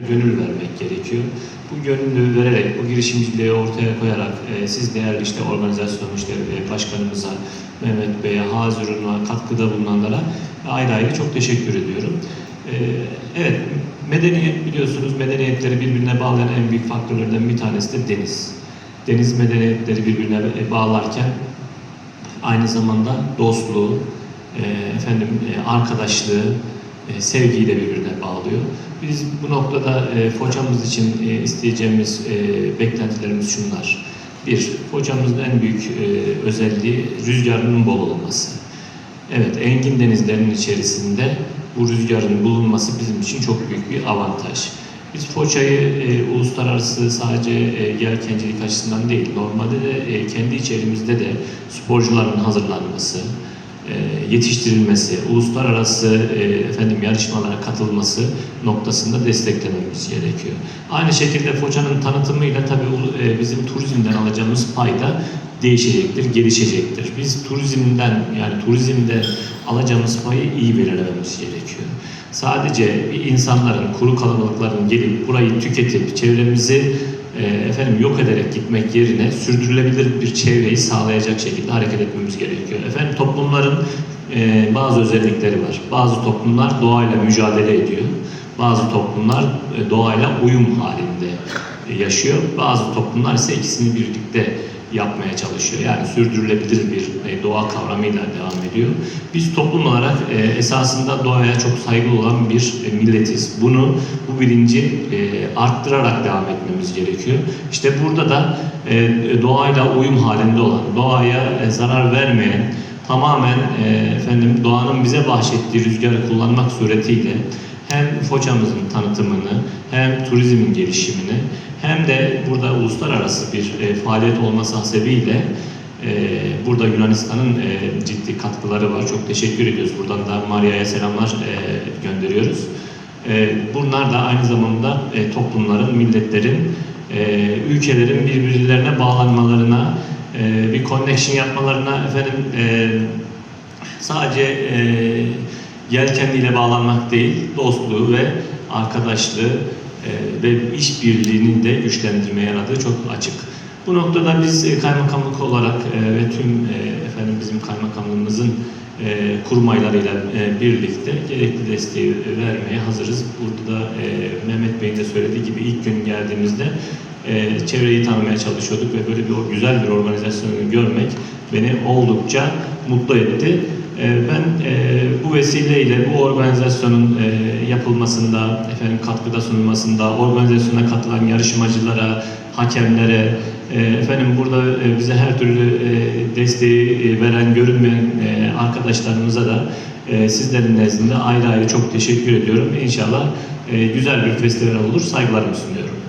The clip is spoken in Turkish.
Gönül vermek gerekiyor. Bu gönüllü vererek, bu girişimciliği ortaya koyarak e, siz değerli işte organizasyon işte e, başkanımıza, Mehmet Bey'e, Hazırun'a katkıda bulunanlara ayrı ayrı çok teşekkür ediyorum. E, evet, medeniyet biliyorsunuz medeniyetleri birbirine bağlayan en büyük faktörlerden bir tanesi de deniz. Deniz medeniyetleri birbirine e, bağlarken aynı zamanda dostluğu, e, efendim e, arkadaşlığı, e, sevgiyi de birbirine bağlıyor. Biz bu noktada e, için e, isteyeceğimiz e, beklentilerimiz şunlar. Bir, Foça'mızın en büyük e, özelliği rüzgarının bol olması. Evet, engin denizlerin içerisinde bu rüzgarın bulunması bizim için çok büyük bir avantaj. Biz Foça'yı e, uluslararası sadece e, yelkencilik açısından değil, normalde de e, kendi içerimizde de sporcuların hazırlanması, yetiştirilmesi, uluslararası e, efendim yarışmalara katılması noktasında desteklememiz gerekiyor. Aynı şekilde Foça'nın tanıtımıyla tabii e, bizim turizmden alacağımız payda değişecektir, gelişecektir. Biz turizmden yani turizmde alacağımız payı iyi belirlememiz gerekiyor. Sadece insanların, kuru kalabalıkların gelip burayı tüketip çevremizi e, efendim yok ederek gitmek yerine sürdürülebilir bir çevreyi sağlayacak şekilde hareket etmemiz gerekiyor. Efendim toplumların e, bazı özellikleri var. Bazı toplumlar doğayla mücadele ediyor. Bazı toplumlar e, doğayla uyum halinde yaşıyor. Bazı toplumlar ise ikisini birlikte yapmaya çalışıyor. Yani sürdürülebilir bir e, doğa kavramıyla devam ediyor. Biz toplum olarak e, esasında doğaya çok saygılı olan bir e, milletiz. Bunu, bu bilinci arttırarak devam etmemiz gerekiyor. İşte burada da doğayla uyum halinde olan, doğaya zarar vermeyen, tamamen efendim doğanın bize bahşettiği rüzgarı kullanmak suretiyle hem Foça'mızın tanıtımını hem turizmin gelişimini hem de burada uluslararası bir e, faaliyet olması hasebiyle e, burada Yunanistan'ın e, ciddi katkıları var. Çok teşekkür ediyoruz. Buradan da Maria'ya selamlar e, gönderiyoruz. E, bunlar da aynı zamanda e, toplumların, milletlerin, e, ülkelerin birbirlerine bağlanmalarına, e, bir connection yapmalarına efendim e, sadece e, yelkenliyle bağlanmak değil, dostluğu ve arkadaşlığı ve işbirliğini de güçlendirmeye yaradığı çok açık. Bu noktada biz e, kaymakamlık olarak e, ve tüm e, efendim bizim kaymakamlığımızın kurmaylarıyla birlikte gerekli desteği vermeye hazırız. Burada da Mehmet Bey'in de söylediği gibi ilk gün geldiğimizde çevreyi tanımaya çalışıyorduk ve böyle bir güzel bir organizasyonu görmek beni oldukça mutlu etti. E, Ben e, bu vesileyle bu organizasyonun e, yapılmasında, efendim katkıda sunulmasında, organizasyona katılan yarışmacılara, hakemlere, e, efendim burada bize her türlü desteği veren, görünmeyen arkadaşlarımıza da sizlerin nezdinde ayrı ayrı çok teşekkür ediyorum. İnşallah güzel bir festival olur. Saygılarımı sunuyorum.